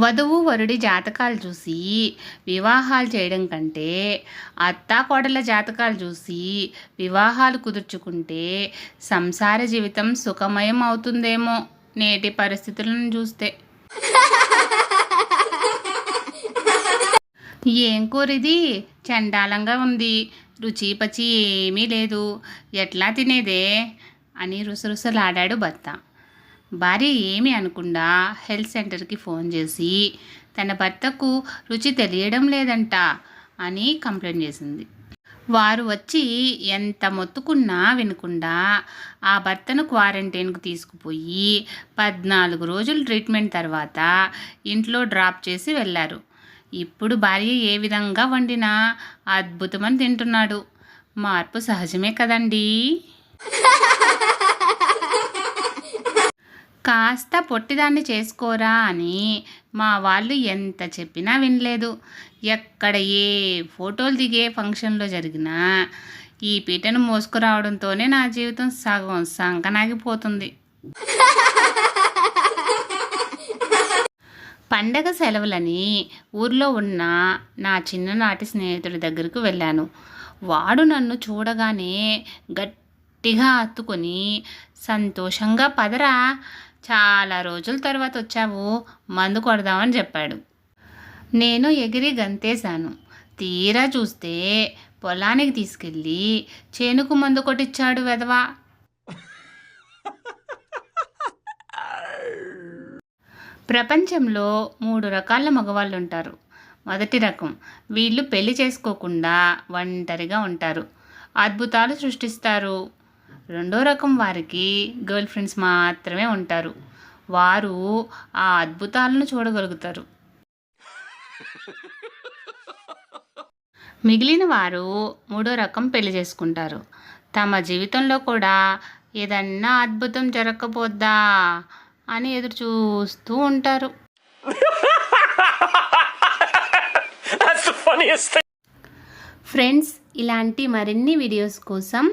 వధువు వరుడి జాతకాలు చూసి వివాహాలు చేయడం కంటే అత్తాకోడల జాతకాలు చూసి వివాహాలు కుదుర్చుకుంటే సంసార జీవితం సుఖమయం అవుతుందేమో నేటి పరిస్థితులను చూస్తే. ఏం కూరిది? చండాలంగా ఉంది. రుచి పచి ఏమీ లేదు. ఎట్లా తినేదే? అని రుసరుసలాడాడు భర్త భార్య ఏమీ అనకుండా హెల్త్ సెంటర్కి ఫోన్ చేసి తన భర్తకు రుచి తెలియడం లేదంట అని కంప్లైంట్ చేసింది. వారు వచ్చి ఎంత మొత్తుకున్నా వినకుండా ఆ భర్తను క్వారంటైన్కు తీసుకుపోయి పద్నాలుగు రోజులు ట్రీట్మెంట్ తర్వాత ఇంట్లో డ్రాప్ చేసి వెళ్ళారు. ఇప్పుడు భార్య ఏ విధంగా వండినా అద్భుతమని తింటున్నాడు. మార్పు సహజమే కదండీ? కాస్త పొట్టిదాన్ని చేసుకోరా అని మా వాళ్ళు ఎంత చెప్పినా వినలేదు. ఎక్కడ ఏ ఫోటోలు దిగే ఫంక్షన్లో జరిగినా ఈ పీటను మోసుకురావడంతోనే నా జీవితం సగం సంకనాగిపోతుంది. పండగ సెలవులని ఊర్లో ఉన్న నా చిన్ననాటి స్నేహితుడి దగ్గరకు వెళ్ళాను. వాడు నన్ను చూడగానే గట్టిగా హత్తుకొని సంతోషంగా పదరా చాలా రోజుల తర్వాత వచ్చావు మందు కొడదామని చెప్పాడు. నేను ఎగిరి గంతేశాను. తీరా చూస్తే పొలానికి తీసుకెళ్ళి చేనుకు మందు కొట్టించాడు వెధవా. ప్రపంచంలో మూడు రకాల మగవాళ్ళు ఉంటారు మొదటి రకం వీళ్ళు పెళ్ళి చేసుకోకుండా ఒంటరిగా ఉంటారు. అద్భుతాలు సృష్టిస్తారు. రెండో రకం వారికి గర్ల్ ఫ్రెండ్స్ మాత్రమే ఉంటారు. వారు ఆ అద్భుతాలను చూడగలుగుతారు. మిగిలిన వారు మూడో రకం పెళ్ళి చేసుకుంటారు. తమ జీవితంలో కూడా ఏదన్నా అద్భుతం జరగకపోద్దా అని ఎదురు చూస్తూ ఉంటారు. ఫ్రెండ్స్ ఇలాంటి మరిన్ని వీడియోస్ కోసం